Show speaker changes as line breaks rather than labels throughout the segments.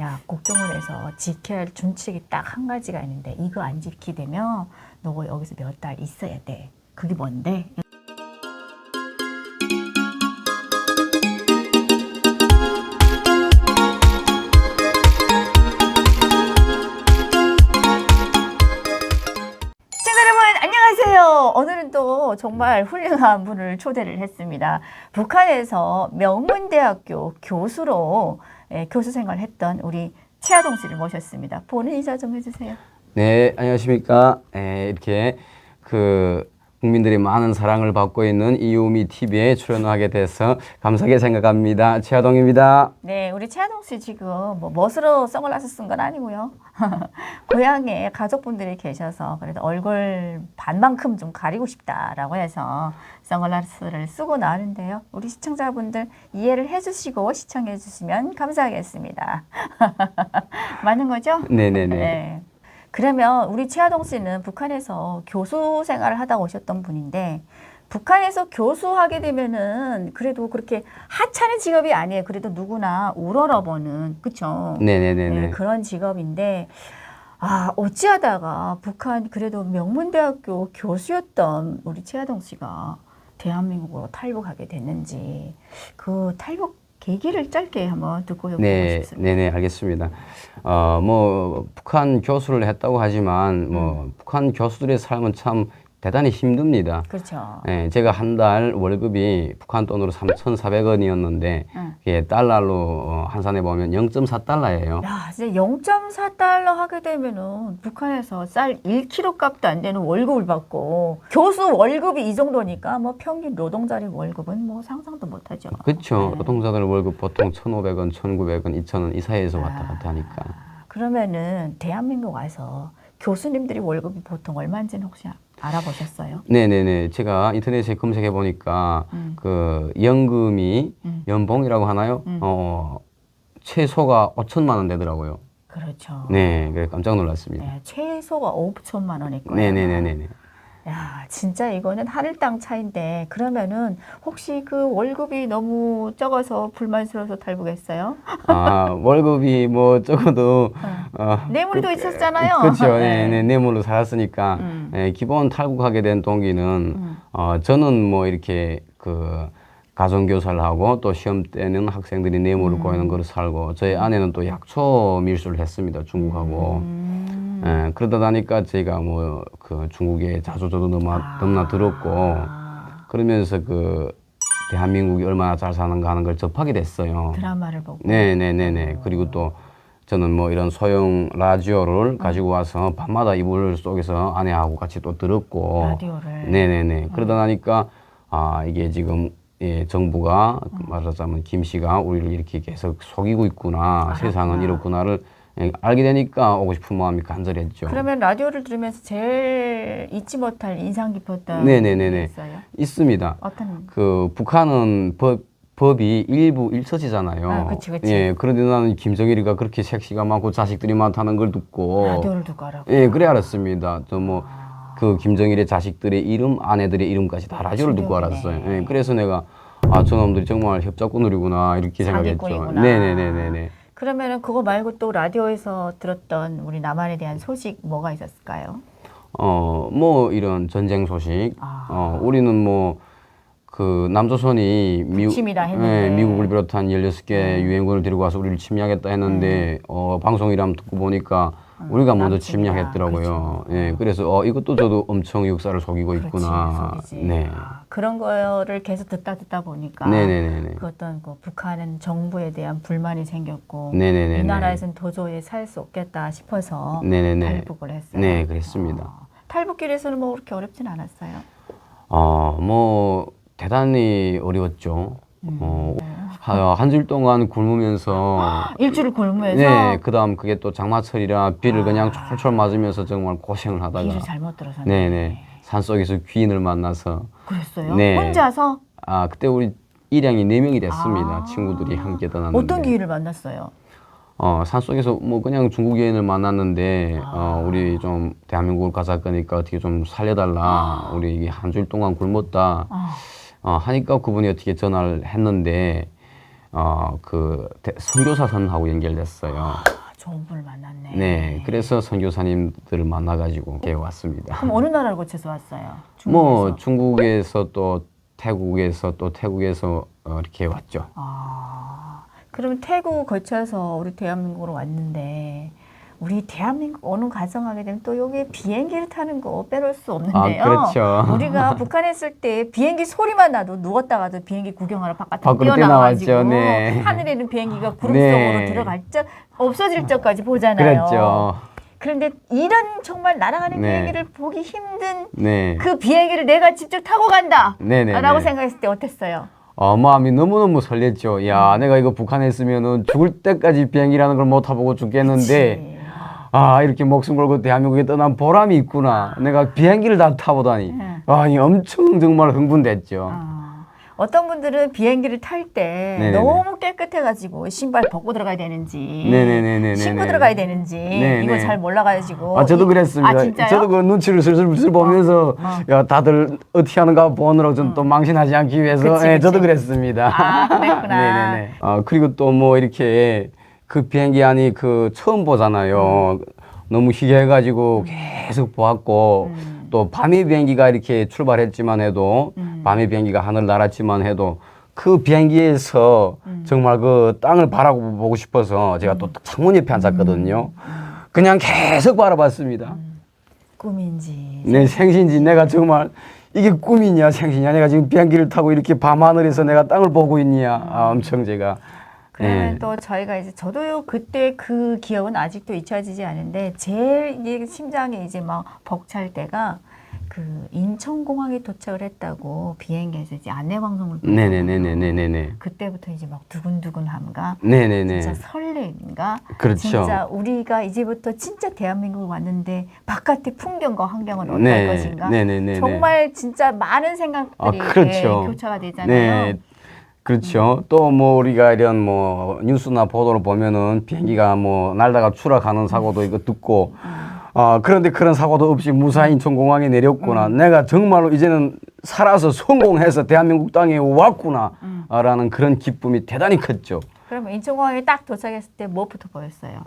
야, 국정원에서 지켜야 할 준칙이 딱 한 가지가 있는데 이거 안 지키되면 너 여기서 몇 달 있어야 돼. 그게 뭔데? 오늘은 또 정말 훌륭한 분을 초대를 했습니다. 북한에서 명문대학교 교수로 예, 교수 생활을 했던 우리 최하동 씨를 모셨습니다. 본인 인사 좀 해주세요.
네, 안녕하십니까. 네, 이렇게 그 국민들이 많은 사랑을 받고 있는 이유미 TV에 출연하게 돼서 감사하게 생각합니다. 최하동입니다.
네, 우리 최하동 씨 지금 뭐 멋으로 선글라스 쓴 건 아니고요. 고향에 가족분들이 계셔서 그래도 얼굴 반만큼 좀 가리고 싶다라고 해서 선글라스를 쓰고 나왔는데요. 우리 시청자분들 이해를 해주시고 시청해주시면 감사하겠습니다. 맞는 거죠?
네네네.
네. 그러면 우리 최하동 씨는 북한에서 교수 생활을 하다 오셨던 분인데 북한에서 교수하게 되면은 그래도 그렇게 하찮은 직업이 아니에요. 그래도 누구나 우러러보는 그쵸?
네네네네.
네, 그런 직업인데 아 어찌하다가 북한 그래도 명문대학교 교수였던 우리 최하동 씨가 대한민국으로 탈북하게 됐는지 그 탈북 계기를 짧게 한번 듣고 여쭤보고
네,
싶습니다.
네네, 알겠습니다. 어, 뭐, 북한 교수를 했다고 하지만, 뭐, 북한 교수들의 삶은 참 대단히 힘듭니다.
그렇죠.
네, 제가 한 달 월급이 북한 돈으로 3,400원이었는데,
응.
그게 달러로 어, 환산해 보면 0.4달러예요.
야, 이제 0.4달러 하게 되면은 북한에서 쌀 1kg 값도 안 되는 월급을 받고 교수 월급이 이 정도니까 뭐 평균 노동자리 월급은 뭐 상상도 못 하죠.
그렇죠.
네.
노동자들 월급 보통 1,500원, 1,900원, 2,000원 이 사이에서 왔다 갔다 하니까.
그러면은 대한민국 와서 교수님들이 월급이 보통 얼마인지는 혹시 알아보셨어요?
네네네. 제가 인터넷에 검색해 보니까
음.
그 연금이
음.
연봉이라고 하나요?
음.
어 최소가 5천만 원 되더라고요.
그렇죠.
네, 그래 깜짝 놀랐습니다.
네, 최소가 5천만 원일 거예요.
네네네네네.
야, 진짜 이거는 하늘 땅 차인데 그러면은 혹시 그 월급이 너무 적어서 불만스러워서 탈북했어요?
아 월급이 뭐 적어도 어,
뇌물도 있었잖아요.
그렇죠.
네.
네, 네, 뇌물로 살았으니까
음.
예, 기본 탈북하게 된 동기는
음.
어, 저는 뭐 이렇게 그 가정 교사를 하고 또 시험 때는 학생들이 뇌물을 꼬이는 거를 살고 저희 아내는 또 약초 밀수를 했습니다. 중국하고.
음.
예, 그러다 보니까 제가 뭐 그 중국에 자주 저도 넘나, 넘나 들었고
아,
그러면서 그 대한민국이 얼마나 잘 사는가 하는 걸 접하게 됐어요.
드라마를 보고.
네네네네. 그리고 또 저는 뭐 이런 소형 라디오를 가지고 와서 밤마다 이불 속에서 아내하고 같이 또 들었고.
라디오를.
네네네. 그러다 나니까 아 이게 지금 예, 정부가
음.
말하자면 김 씨가 우리를 이렇게 계속 속이고 있구나. 세상은 이렇구나를 예, 알게 되니까 오고 싶은 마음이 간절했죠.
그러면 라디오를 들으면서 제일 잊지 못할 인상 깊었던
네네네네.
게 있어요?
있습니다.
어떤
그 북한은 법 법이 일부 일처지잖아요.
아, 그치, 그치.
예, 그런데 나는 김정일이가 그렇게 색시가 많고 자식들이 많다는 걸 듣고
라디오를 듣고 알았고.
예, 그래 알았습니다. 저뭐그 김정일의 자식들의 이름, 아내들의 이름까지 다 라디오를 듣고. 알았어요. 예, 그래서 내가 아, 저놈들이 정말 협작꾼들이구나 이렇게 생각했죠. 네네네네네.
그러면은 그거 말고 또 라디오에서 들었던 우리 남한에 대한 소식 뭐가 있었을까요?
어, 뭐 이런 전쟁 소식.
아.
어, 우리는 뭐 그 남조선이 미국,
북침이다 했는데. 음.
예, 미국을 비롯한 16개 유엔군을 데리고 와서 우리를 침략했다 했는데 어, 방송이랑 듣고 보니까 우리가 먼저
음.
침략했더라고요.
그렇죠.
예, 그래서 어, 이것도 저도 엄청 역사를 속이고
그렇지,
있구나.
속이지.
네.
아, 그런 거를 계속 듣다 듣다 보니까
네네네네.
그 어떤 그 북한은 정부에 대한 불만이 생겼고
네네네네.
이 나라에서는 도저히 살 수 없겠다 싶어서
네네네.
탈북을 했어요.
네, 그랬습니다.
아, 탈북길에서는 뭐 그렇게 어렵진 않았어요.
어, 뭐 대단히 어려웠죠.
음.
어, 하- 한 주일 동안 굶으면서
일주를 굶으면서
네, 그다음 그게 또 장마철이라 비를 그냥 철철 맞으면서 정말 고생을 하다가
길을 잘못 들어서
네, 네. 산속에서 귀인을 만나서
그랬어요.
네.
혼자서
아, 그때 우리 일양이 네 명이 됐습니다.
아.
친구들이 함께 떠났는데.
어떤 기회를 만났어요?
어, 산속에서 뭐 그냥 중국 여인을 만났는데
아.
어, 우리 좀 대한민국을 가자 거니까 어떻게 좀 살려달라. 우리 이게 한 주일 동안 굶었다.
아,
어, 하니까 그분이 어떻게 전화를 했는데 어, 그 대- 선교사선하고 연결됐어요.
아, 좋은 분을 만났네.
네, 그래서 선교사님들을 만나가지고 이렇게 왔습니다.
그럼 어느 나라를 거쳐서 왔어요?
뭐
중국에서?
중국에서 또 태국에서 또 태국에서 어, 이렇게 왔죠.
아, 그러면 태국 거쳐서 우리 대한민국으로 왔는데 우리 대한민국 어느 가정하게 되면 또 여기 비행기를 타는 거 빼놓을 수 없는데요.
아, 그렇죠.
우리가 북한에 있을 때 비행기 소리만 나도 누웠다가도 비행기 구경하러 바깥으로
밖으로
뛰어나와가지고.
네.
하늘에 있는 비행기가 구름
네.
속으로 들어갈 적 없어질 적까지 보잖아요.
그랬죠.
그런데 이런 정말 날아가는
네.
비행기를 보기 힘든
네.
그 비행기를 내가 직접 타고 간다.
네네네.
라고 생각했을 때 어땠어요?
어, 마음이 너무너무 설렜죠. 야, 내가 이거 북한에 있으면은 죽을 때까지 비행기라는 걸 못 타보고 죽겠는데,
그치.
아, 이렇게 목숨 걸고 대한민국에 떠난 보람이 있구나. 내가 비행기를 다 타보다니.
네.
아니, 엄청 정말 흥분됐죠.
아, 어떤 분들은 비행기를 탈 때
네네네.
너무 깨끗해가지고 신발 벗고 들어가야 되는지
네네네네네네.
신고 들어가야 되는지
네네.
이거 잘 몰라가지고
아, 저도
이-
그랬습니다.
아 진짜요?
저도 그 눈치를 슬슬슬 보면서,
어.
야, 다들 어떻게 하는가 보느라고 좀또 망신하지 않기 위해서,
그치,
예,
그치.
저도 그랬습니다.
아, 그랬구나.
네네네. 아, 그리고 또 뭐 이렇게 그 비행기 안이 그 처음 보잖아요. 너무 희귀해가지고 계속 보았고,
음.
또 밤의 비행기가 이렇게 출발했지만 해도,
음.
밤의 비행기가 하늘 날았지만 해도, 그 비행기에서
음.
정말 그 땅을 바라보고 싶어서 제가 또 창문 옆에 앉았거든요.
음.
그냥 계속 바라봤습니다.
꿈인지
내 생신지 내가 정말 이게 꿈이냐 생신이냐 내가 지금 비행기를 타고 이렇게 밤하늘에서 내가 땅을 보고 있냐 아, 엄청 제가
그러면
예.
또 저희가 이제 저도요 그때 그 기억은 아직도 잊혀지지 않은데 제일 심장이 이제 막 벅찰 때가 그 인천공항에 도착을 했다고 비행기에서 이제 안내 방송을 보고
네네네네네네
그때부터 이제 막 두근두근함과
네네네
진짜 설렘인가
그렇죠.
진짜 우리가 이제부터 진짜 대한민국을 왔는데 바깥의 풍경과 환경은 어떨
네,
것인가
네네네네.
정말 진짜 많은 생각들이
아, 그렇죠.
예, 교차가 되잖아요.
네 그렇죠 또 뭐 우리가 이런 뭐 뉴스나 보도를 보면은 비행기가 뭐 날다가 추락하는 사고도 이거 듣고 아 그런데 그런 사고도 없이 무사히 인천공항에 내렸구나 내가 정말로 이제는 살아서 성공해서 대한민국 땅에 왔구나라는 그런 기쁨이 대단히 컸죠.
그러면 인천공항에 딱 도착했을 때 무엇부터 보였어요?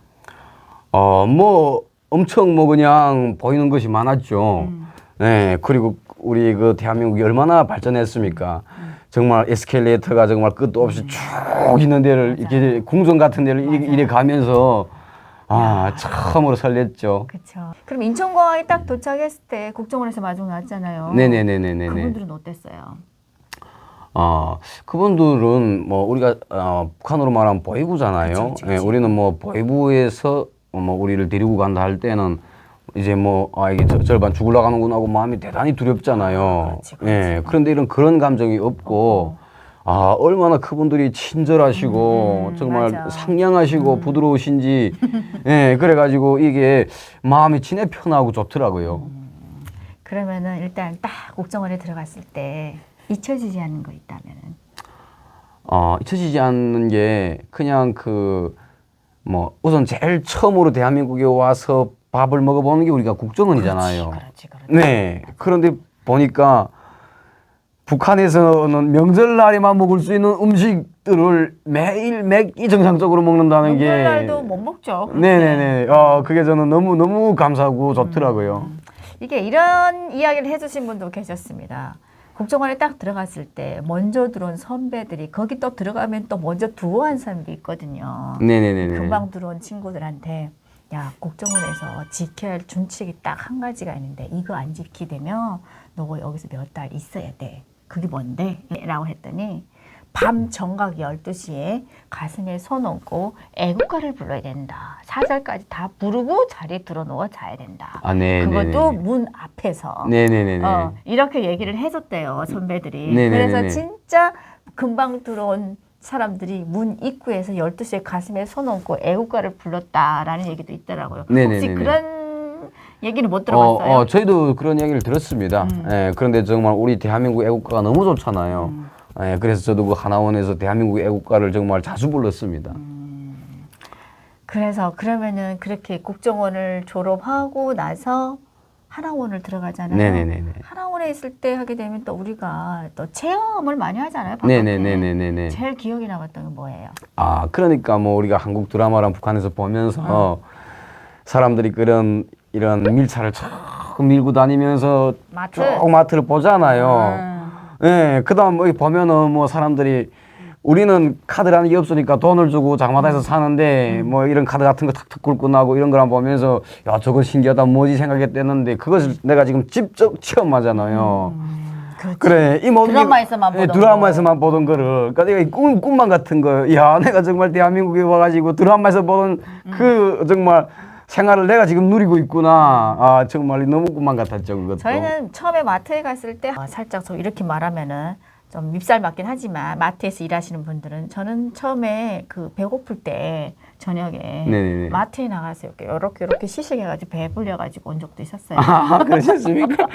어, 뭐, 엄청 뭐 그냥 보이는 것이 많았죠.
음.
네, 그리고 우리 그 대한민국이 얼마나 발전했습니까?
음.
정말 에스컬레이터가 정말 끝도 없이 쭉 있는 데를 이렇게 궁전 같은 데를 이래 가면서 아, 처음으로 설렜죠.
그렇죠. 그럼 인천공항에 딱 도착했을 때 국정원에서 마중 나왔잖아요.
네네네네네네.
그분들은 어땠어요?
어, 그분들은 뭐 우리가 어, 북한으로 말하면 보이부잖아요. 예. 우리는 뭐 보이부에서 어, 뭐 우리를 데리고 간다 할 때는 이제 뭐 아, 이게 저- 절반 죽으러 가는구나 하고 마음이 대단히 두렵잖아요.
그렇지, 그렇지.
예, 그런데 이런 그런 감정이 없고 아 얼마나 그분들이 친절하시고
음,
정말
맞아.
상냥하시고 부드러우신지 예 그래가지고 이게 마음이 진해 편하고 좋더라고요.
그러면은 일단 딱 국정원에 들어갔을 때 잊혀지지 않는 거 있다면은
어, 잊혀지지 않는 게 그냥 그 뭐 우선 제일 처음으로 대한민국에 와서 밥을 먹어보는 게 우리가 국정원이잖아요.
그렇지, 그렇지.
네. 그런데 보니까 북한에서는 명절날에만 먹을 수 있는 음식들을 매일 매끼 정상적으로 먹는다는 게
명절날도 못 먹죠.
네네네. 어, 그게 저는 너무 너무 감사하고 좋더라고요.
이게 이런 이야기를 해주신 분도 계셨습니다. 국정원에 딱 들어갔을 때 먼저 들어온 선배들이 거기 또 들어가면 또 먼저 두어한 사람도 있거든요.
네네네네.
금방 들어온 친구들한테 야 국정원에서 지켜야 할 준칙이 딱 한 가지가 있는데 이거 안 지키되면 너 여기서 몇 달 있어야 돼. 그게 뭔데? 라고 했더니 밤 정각 12시에 가슴에 손 얹고 애국가를 불러야 된다. 사절까지 다 부르고 자리에 들어 누워 자야 된다.
아, 네,
그것도
네, 네.
문 앞에서
네네네네.
어, 이렇게 얘기를 해줬대요 선배들이.
네네네네.
그래서 진짜 금방 들어온 사람들이 문 입구에서 12시에 가슴에 손 얹고 애국가를 불렀다라는 얘기도 있더라고요. 혹시
네네네네.
그런 얘기는 못
어,
들어봤어요?
어, 저희도 그런 얘기를 들었습니다.
음.
예, 그런데 정말 우리 대한민국 애국가가 너무 좋잖아요.
음.
예, 그래서 저도 그 하나원에서 대한민국 애국가를 정말 자주 불렀습니다. 그래서
그래서 그러면은 그렇게 국정원을 졸업하고 나서 하나원을 들어가잖아요.
네네네네.
하나원에 있을 때 하게 되면 또 우리가 또 체험을 많이 하잖아요. 바깥에.
네네네네네네.
제일 기억에 남았던 건 뭐예요?
아, 그러니까 뭐 우리가 한국 드라마랑 북한에서 보면서 사람들이 그런 이런 밀차를 쭉 밀고 다니면서
마트.
쭉 마트를 보잖아요.
음.
예, 그다음 뭐 보면은 뭐 사람들이 우리는 카드라는 게 없으니까 돈을 주고 장마다에서 사는데 뭐 이런 카드 같은 거 탁탁 굵고 나고 이런 거랑 보면서 야 저거 신기하다 뭐지 생각했댔는데 그것을 내가 지금 직접 체험하잖아요.
그렇지.
그래 이 모든 게-
드라마에서만
예,
보던
드라마에서만 보던 거를 그러니까 이 꿈, 꿈만 같은 거. 야 내가 정말 대한민국에 와가지고 드라마에서 보던
음.
그 정말 생활을 내가 지금 누리고 있구나. 아 정말 너무 꿈만 같았죠 그것도.
저희는 처음에 마트에 갔을 때 아, 살짝 저 이렇게 말하면은 좀 밉살 맞긴 하지만 마트에서 일하시는 분들은 저는 처음에 그 배고플 때 저녁에
네네네.
마트에 나가서 이렇게 이렇게 이렇게 시식해가지고 배 불려가지고 온 적도 있었어요.
아 그러셨습니까?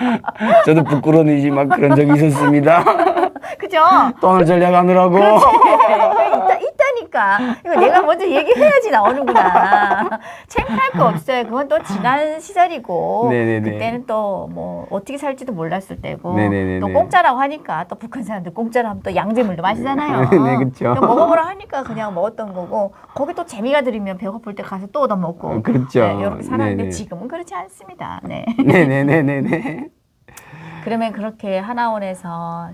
저도 부끄러운 일이지만 그런 적이 있었습니다.
그죠?
돈을 절약하느라고.
있다니까. 이거 내가 먼저 얘기해야지 나오는구나. 창피할 거 없어요. 그건 또 지난 시절이고.
네네네.
그때는 또 뭐 어떻게 살지도 몰랐을 때고.
네네네네.
또 공짜라고 하니까 또 북한 사람들 공짜로 하면 또 양재물도 마시잖아요.
네, 그쵸.
또 먹어보라 하니까 그냥 먹었던 거고. 거기 또 재미가 들이면 배고플 때 가서 또 얻어 먹고.
어, 그렇죠.
네, 이렇게 살았는데. 지금은 그렇지 않습니다. 네.
네네네네네.
그러면 그렇게 하나원에서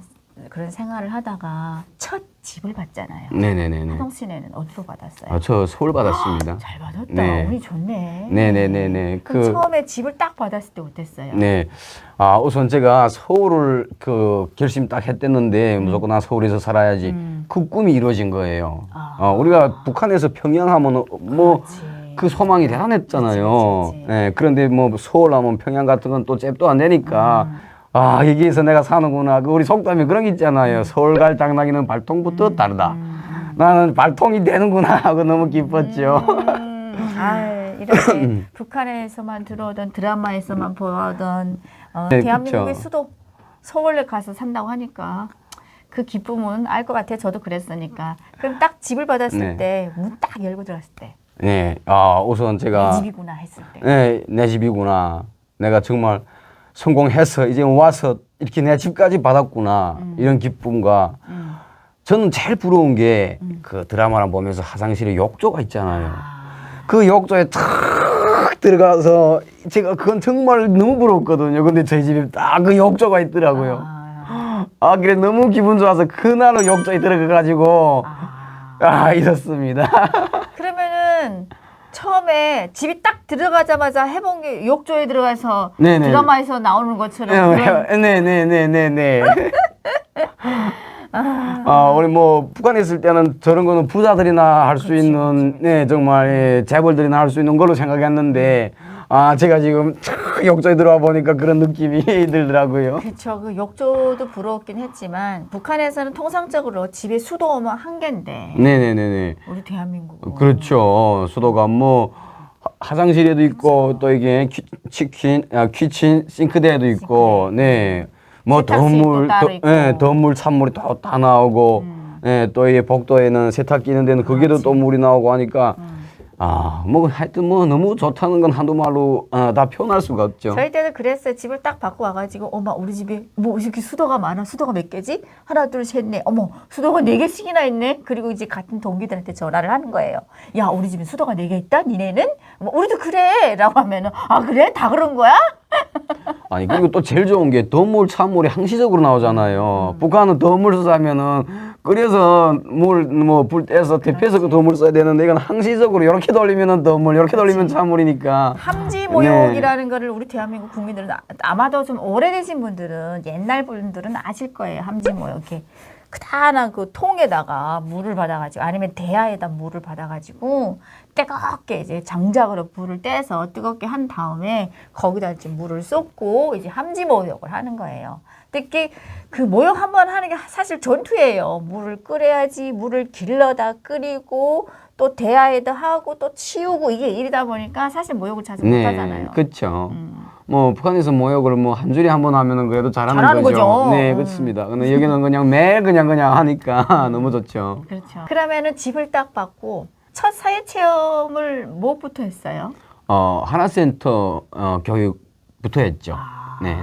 그런 생활을 하다가 첫 집을 받잖아요.
네네네네.
하동 씨네는 어디로 받았어요?
아, 저 서울 받았습니다.
잘 받았다.
네.
운이 좋네.
네네네네.
그- 처음에 집을 딱 받았을 때 어땠어요?
네. 아, 우선 제가 서울을 그 결심 딱 했댔는데 무조건 난 서울에서 살아야지.
음.
그 꿈이 이루어진 거예요.
아.
어, 우리가 북한에서 평양 하면 뭐
그렇지.
그 소망이 대단했잖아요.
그렇지.
예, 그런데 뭐 서울 하면 평양 같은 건 또 잽도 안 되니까
음.
아, 여기에서 내가 사는구나. 그 우리 속담에 그런 게 있잖아요. 서울 갈 당나귀는 발통부터 다르다. 나는 발통이 되는구나 하고 너무 기뻤죠.
음, 아, 이렇게 북한에서만 들어오던 드라마에서만 보던 어,
네,
대한민국의
그쵸.
수도 서울에 가서 산다고 하니까 그 기쁨은 알 것 같아요. 저도 그랬으니까. 그럼 딱 집을 받았을
네.
때 문 딱 열고 들어갔을 때내
네. 아, 우선 제가
집이구나 했을 때.
네, 내 집이구나. 내가 정말 성공해서 이제 와서 이렇게 내 집까지 받았구나. 이런 기쁨과
음.
저는 제일 부러운 게 그 드라마를 보면서 화장실에 욕조가 있잖아요. 그 욕조에 탁 들어가서 제가 그건 정말 너무 부러웠거든요. 근데 저희 집에 딱 그 욕조가 있더라고요.
아,
아, 그래 너무 기분 좋아서 그날은 욕조에 들어가가지고
아.
아, 이렇습니다.
처음에 집이 딱 들어가자마자 해본 게 욕조에 들어가서
네네.
드라마에서 나오는 것처럼 그런
네네네네네. 아, 우리 뭐 북한에 있을 때는 저런 거는 부자들이나 할 수 있는 네 정말 예, 재벌들이나 할 수 있는 걸로 생각했는데 아 제가 지금 촥 욕조에 들어와 보니까 그런 느낌이 들더라고요.
그렇죠. 그 욕조도 부러웠긴 했지만 북한에서는 통상적으로 집에 수도면 한 개인데
네네네네.
우리 대한민국은
그렇죠. 수도가 뭐 화- 화장실에도 있고 또 이게 퀴, 치킨, 아, 키친 싱크대에도 있고, 네. 뭐
세탁실도
더물,
따로
더,
있고.
예, 더물 찬물이 또 다 나오고, 예, 또 이 복도에는 세탁 기는 데는 거기도 또 물이 나오고 하니까, 아, 뭐 하여튼 뭐 너무 좋다는 건 한두 말로 어, 다 표현할 수가 없죠.
저희 때는 그랬어요. 집을 딱 바꿔 와가지고 어머 우리 집에 뭐 이렇게 수도가 많아. 수도가 몇 개지? 하나 둘 셋 넷. 어머 수도가 네 개씩이나 있네. 그리고 이제 같은 동기들한테 전화를 하는 거예요. 야 우리 집에 수도가 네 개 있다. 니네는? 뭐, 우리도 그래.라고 하면은 아 그래? 다 그런 거야?
아니 그리고 또 제일 좋은 게 더물 찬물이 항시적으로
음.
나오잖아요. 북한은 더물 싸면은 끓여서 물뭐불 떼서 대표해서 그 더물 써야 되는데 이건 항시적으로 이렇게 돌리면은 더물 이렇게 돌리면 찬물이니까.
함지 모욕이라는
네.
거를 우리 대한민국 국민들은 아- 아마도 좀 오래되신 분들은 옛날 분들은 아실 거예요. 함지 모욕 이렇게 크다란 그 통에다가 물을 받아가지고 아니면 대야에다 물을 받아가지고 뜨겁게 이제 장작으로 불을 떼서 뜨겁게 한 다음에 거기다 이제 물을 쏟고 이제 함지 모욕을 하는 거예요. 특히 그 모욕 한번 하는 게 사실 전투예요. 물을 끓여야지 물을 길러다 끓이고 또 대야에다 하고 또 치우고 이게 일이다 보니까 사실 모욕을 자주 못 하잖아요. 음.
그렇죠. 뭐 북한에서 모욕을 뭐 한 줄에 한 번 하면은 그래도 잘하는,
잘하는
거죠.
거죠.
네,
음.
그렇습니다. 근데 여기는 그냥 매일 그냥 그냥 하니까 너무 좋죠.
그렇죠. 그러면은 집을 딱 받고 첫 사회 체험을 무엇부터 했어요?
어, 하나센터 어, 교육 붙어야죠.
아,
네.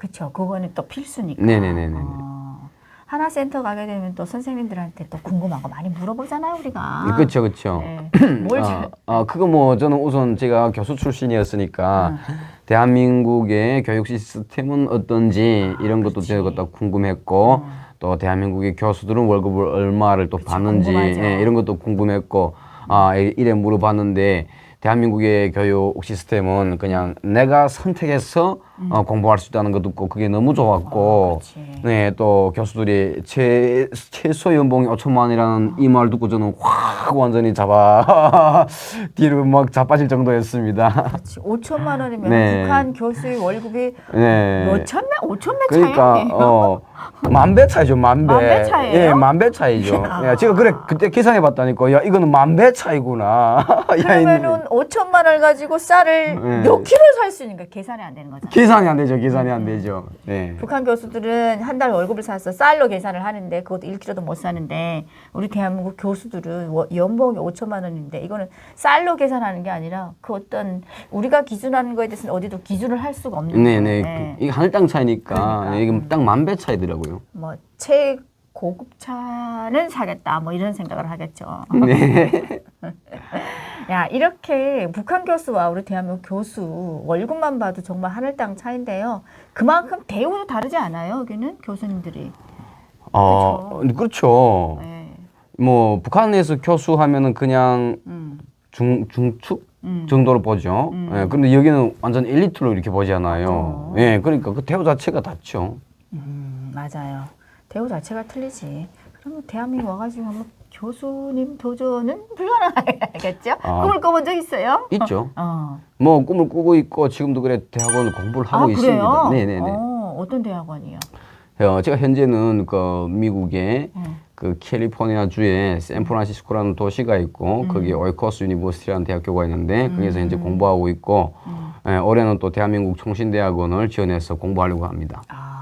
그렇죠. 그거는 또 필수니까.
네네네네.
어, 하나 센터 가게 되면 또 선생님들한테 또 궁금한 거 많이 물어보잖아요, 우리가.
그렇죠, 그렇죠.
네. 뭘 잘,
아, 아, 그거 뭐 저는 우선 제가 교수 출신이었으니까 대한민국의 교육 시스템은 어떤지 이런 것도
그치.
제가 또 궁금했고 또 대한민국의 교수들은 월급을 얼마를 또 받는지
궁금하죠.
예, 이런 것도 궁금했고 아 이- 이래 물어봤는데 대한민국의 교육 시스템은 그냥 내가 선택해서 어, 공부할 수 있다는 것도 있고 그게 너무 좋았고
그치.
네, 또 교수들이 최, 최소 연봉이 5천만 원이라는 이 말 듣고 저는 확 완전히 잡아, 뒤로 막 자빠질 정도였습니다.
그렇지. 5천만 원이면
네.
북한 교수의 월급이
네.
몇 천 배, 오천 배
그러니까,
차이네요.
어, 만배 차이죠, 만 배.
만배 차이예요?
예, 만배 차이죠.
야.
야, 제가 그래, 그때 계산해 봤다니까. 야, 이거는 만배 차이구나. 야,
그러면은 5천만 원을 가지고 쌀을
네.
몇 킬로 살 수 있는가 계산이 안 되는 거잖아.
계산이 안 되죠, 계산이 안 되죠. 네.
북한 교수들은 한 달 월급을 사서 쌀로 계산을 하는데 그것도 1kg도 못 사는데 우리 대한민국 교수들은 워- 연봉이 5천만 원인데 이거는 쌀로 계산하는 게 아니라 그 어떤 우리가 기준하는 거에 대해서는 어디도 기준을 할 수가 없는
네,
거예요.
네. 그, 이게 하늘 땅 차이니까.
그러니까.
네, 이게 딱 만 배 차이더라고요.
뭐 최고급 차는 사겠다 뭐 이런 생각을 하겠죠.
네.
야 이렇게 북한 교수와 우리 대한민국 교수 월급만 봐도 정말 하늘 땅 차인데요. 그만큼 대우도 다르지 않아요. 여기는 교수님들이.
어, 그렇죠.
네.
뭐 북한에서 교수하면은 그냥
음.
중 중축
음.
정도로 보죠.
음.
예, 그런데 여기는 완전 엘리트로 이렇게 보잖아요.
맞아.
예, 그러니까 그 대우 자체가 다죠.
음, 맞아요. 대우 자체가 틀리지. 그러면 대한민국 와가지고 한번 교수님 도전은 불가능하겠죠?
아.
꿈을 꿔본 적 있어요?
있죠.
어.
뭐 꿈을 꾸고 있고 지금도 그래 대학원 공부를 하고
아,
있습니다.
그래요?
네네네.
어, 어떤 대학원이요?
어, 제가 현재는 그 미국의
음.
그 캘리포니아 주에 샌프란시스코라는 도시가 있고
음.
거기 오이코스 유니버시티라는 대학교가 있는데 거기서 현재 공부하고 있고
음.
예, 올해는 또 대한민국 총신대학원을 지원해서 공부하려고 합니다.
아,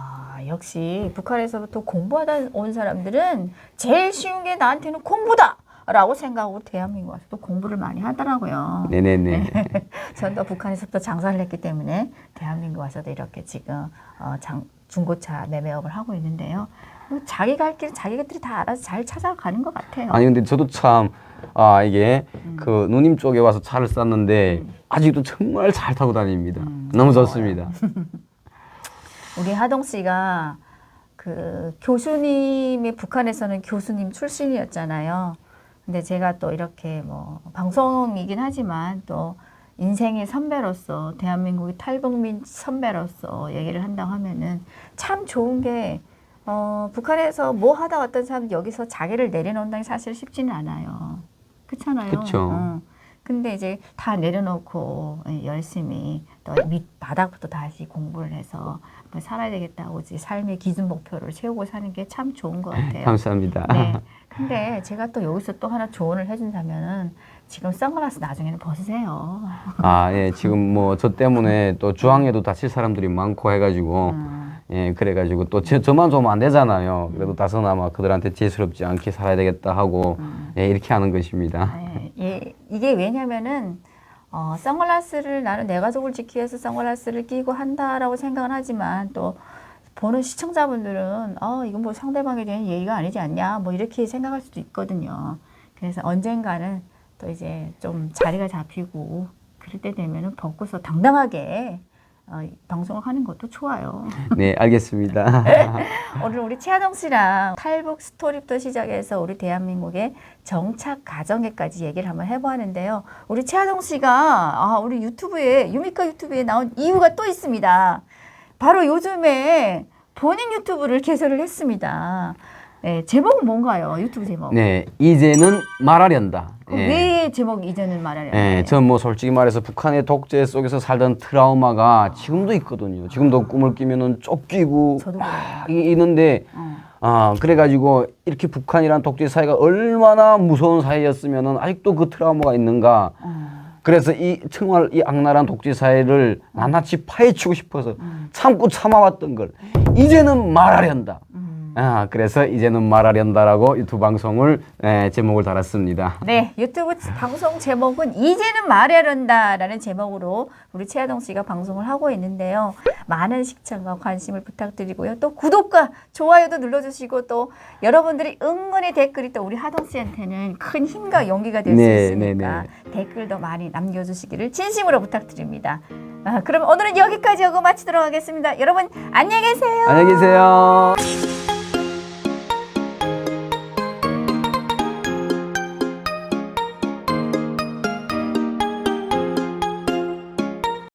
역시 북한에서부터 공부하다 온 사람들은 제일 쉬운 게 나한테는 공부다! 라고 생각하고 대한민국 와서 또 공부를 많이 하더라고요.
네네네.
전도 북한에서부터 장사를 했기 때문에 대한민국 와서도 이렇게 지금 어, 장, 중고차 매매업을 하고 있는데요. 뭐 자기 갈 길 자기들이 다 알아서 잘 찾아가는 것 같아요.
아니 근데 저도 참 아 이게
음.
그 누님 쪽에 와서 차를 쌌는데 아직도 정말 잘 타고 다닙니다. 너무 좋습니다.
우리 하동 씨가 그 교수님이 북한에서는 교수님 출신이었잖아요. 근데 제가 또 이렇게 뭐 방송이긴 하지만 또 인생의 선배로서 대한민국의 탈북민 선배로서 얘기를 한다고 하면은 참 좋은 게 어, 북한에서 뭐 하다 왔던 사람 여기서 자기를 내려놓는다는 게 사실 쉽지는 않아요. 그렇잖아요.
그쵸.
어. 근데 이제 다 내려놓고 예, 열심히 또 밑바닥부터 다시 공부를 해서 뭐 살아야 되겠다고 이제 삶의 기준 목표를 세우고 사는 게 참 좋은 것 같아요.
감사합니다.
네. 근데 제가 또 여기서 또 하나 조언을 해준다면은 지금 선글라스 나중에는 벗으세요.
아 예 지금 뭐 저 때문에 또 주황에도 다칠 사람들이 많고 해가지고
음.
예 그래가지고 또 저, 저만 좀 안 되잖아요. 그래도 다소나마 그들한테 죄스럽지 않게 살아야 되겠다 하고 예 이렇게 하는 것입니다.
네, 예, 이게 왜냐면은 어, 선글라스를 나는 내 가족을 지키기 위해서 선글라스를 끼고 한다라고 생각은 하지만 또 보는 시청자분들은 어 이건 뭐 상대방에 대한 예의가 아니지 않냐 뭐 이렇게 생각할 수도 있거든요. 그래서 언젠가는 또 이제 좀 자리가 잡히고 그럴 때 되면은 벗고서 당당하게 어, 방송을 하는 것도 좋아요.
네 알겠습니다.
오늘 우리 최하정 씨랑 탈북 스토리부터 시작해서 우리 대한민국의 정착 가정에까지 얘기를 한번 해보았는데요. 우리 최하정 씨가 아, 우리 유튜브에 유미카 유튜브에 나온 이유가 또 있습니다. 바로 요즘에 본인 유튜브를 개설을 했습니다. 네, 제목은 뭔가요? 유튜브 제목.
네 이제는 말하련다.
그왜 제목 이제는 말하려?
예, 전뭐 솔직히 말해서 북한의 독재 속에서 살던 트라우마가 지금도 있거든요. 지금도 꿈을 끼면은 쫓기고
저도 그래요.
아, 이- 있는데
어.
아 그래가지고 이렇게 북한이란 독재 사회가 얼마나 무서운 사회였으면은 아직도 그 트라우마가 있는가.
어.
그래서 이 정말 이 악랄한 독재 사회를 낱낱이 파헤치고 싶어서
음.
참고 참아왔던 걸 이제는 말하련다.
음.
아, 그래서 이제는 말하련다라고 유튜브 방송을 에, 제목을 달았습니다.
네, 유튜브 방송 제목은 이제는 말해야한다라는 제목으로 우리 최하동 씨가 방송을 하고 있는데요. 많은 시청과 관심을 부탁드리고요. 또 구독과 좋아요도 눌러주시고 또 여러분들이 응원의 댓글이 또 우리 하동 씨한테는 큰 힘과 용기가 될 수
네,
있으니까
네,
댓글도 많이 남겨주시기를 진심으로 부탁드립니다. 아, 그럼 오늘은 여기까지 하고 마치도록 하겠습니다. 여러분 안녕히 계세요.
안녕히 계세요.